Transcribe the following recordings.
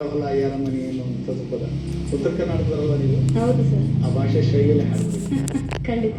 ಯಾರ ಮನೆ ಅನ್ನುವಂಥದ್ದು ಪದ ಉತ್ತರ ಕರ್ನಾಟಕದಲ್ಲ ನೀವು? ಆ ಭಾಷೆ ಶೈಲಿಯಲ್ಲಿ ಹಾಡ್ತೀವಿ ಖಂಡಿತ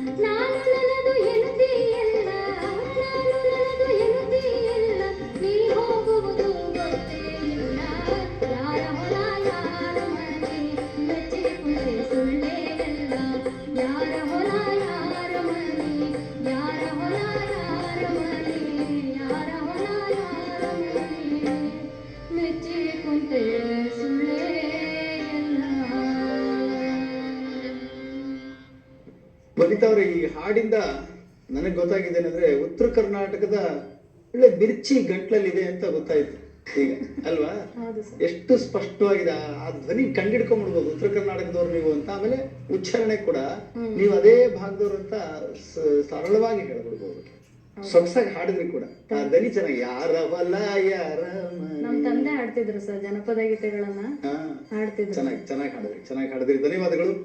ವನಿತಾವ್ರೆ ಈ ಹಾಡಿಂದ ನನಗೆ ಗೊತ್ತಾಗಿದ್ದೇನೆಂದ್ರೆ ಉತ್ತರ ಕರ್ನಾಟಕದ ಒಳ್ಳೆ ಮಿರ್ಚಿ ಗಂಟ್ಲಲ್ಲಿದೆ ಅಂತ ಗೊತ್ತಾಯ್ತು. ಈಗ ಅಲ್ವಾ? ಎಷ್ಟು ಸ್ಪಷ್ಟವಾಗಿದೆ. ಆ ಧ್ವನಿ ಕಂಡಿಡ್ಕೊಂಡ್ಬಿಡ್ಬೋದು ಉತ್ತರ ಕರ್ನಾಟಕದವ್ರು ನೀವು ಅಂತ. ಆಮೇಲೆ ಉಚ್ಚಾರಣೆ ಕೂಡ ನೀವು ಅದೇ ಭಾಗದವ್ರು ಅಂತ ಸರಳವಾಗಿ ಹೇಳ್ಬಿಡ್ಬೋದು. ಸೊಗಸಾಗಿ ಹಾಡಿದ್ರಿ ಕೂಡ. ಆ ಧ್ವನಿ ಚೆನ್ನಾಗಿ ಯಾರವಲ್ಲ ಯಾರ ನಮ್ ತಂದೆ ಹಾಡ್ತಿದ್ರು ಸರ್ ಜನಪದ ಗೀತೆಗಳನ್ನ. ಹಾಡ್ತಿದ್ರು. ಚೆನ್ನಾಗಿ ಚೆನ್ನಾಗಿ ಹಾಡಿದ್ರಿ. ಚೆನ್ನಾಗಿ ಹಾಡಿದ್ರಿ. ಧನ್ಯವಾದಗಳು.